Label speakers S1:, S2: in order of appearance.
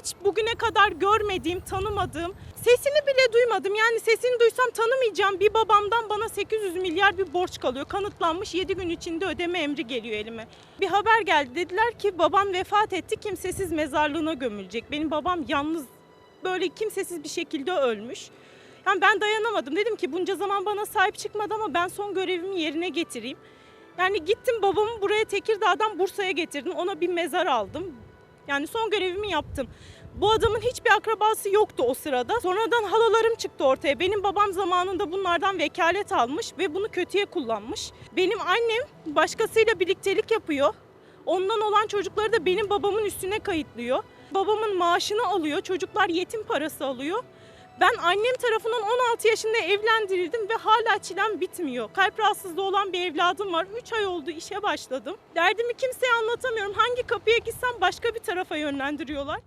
S1: hiç bugüne kadar görmediğim, tanımadığım, sesini bile duymadım. Yani sesini duysam tanımayacağım bir babamdan bana 800 milyar bir borç kalıyor. Kanıtlanmış 7 gün içinde ödeme emri geliyor elime. Bir haber geldi dediler ki babam vefat etti kimsesiz mezarlığına gömülecek. Benim babam yalnız böyle kimsesiz bir şekilde ölmüş. Yani ben dayanamadım. Dedim ki bunca zaman bana sahip çıkmadı ama ben son görevimi yerine getireyim. Yani gittim babamı buraya Tekirdağ'dan Bursa'ya getirdim. Ona bir mezar aldım. Yani son görevimi yaptım. Bu adamın hiçbir akrabası yoktu o sırada. Sonradan halalarım çıktı ortaya. Benim babam zamanında bunlardan vekalet almış ve bunu kötüye kullanmış. Benim annem başkasıyla birliktelik yapıyor. Ondan olan çocukları da benim babamın üstüne kayıtlıyor. Babamın maaşını alıyor. Çocuklar yetim parası alıyor. Ben annem tarafından 16 yaşında evlendirildim ve hala çilem bitmiyor. Kalp rahatsızlığı olan bir evladım var. 3 ay oldu işe başladım. Derdimi kimseye anlatamıyorum. Hangi kapıya gitsem başka bir tarafa yönlendiriyorlar.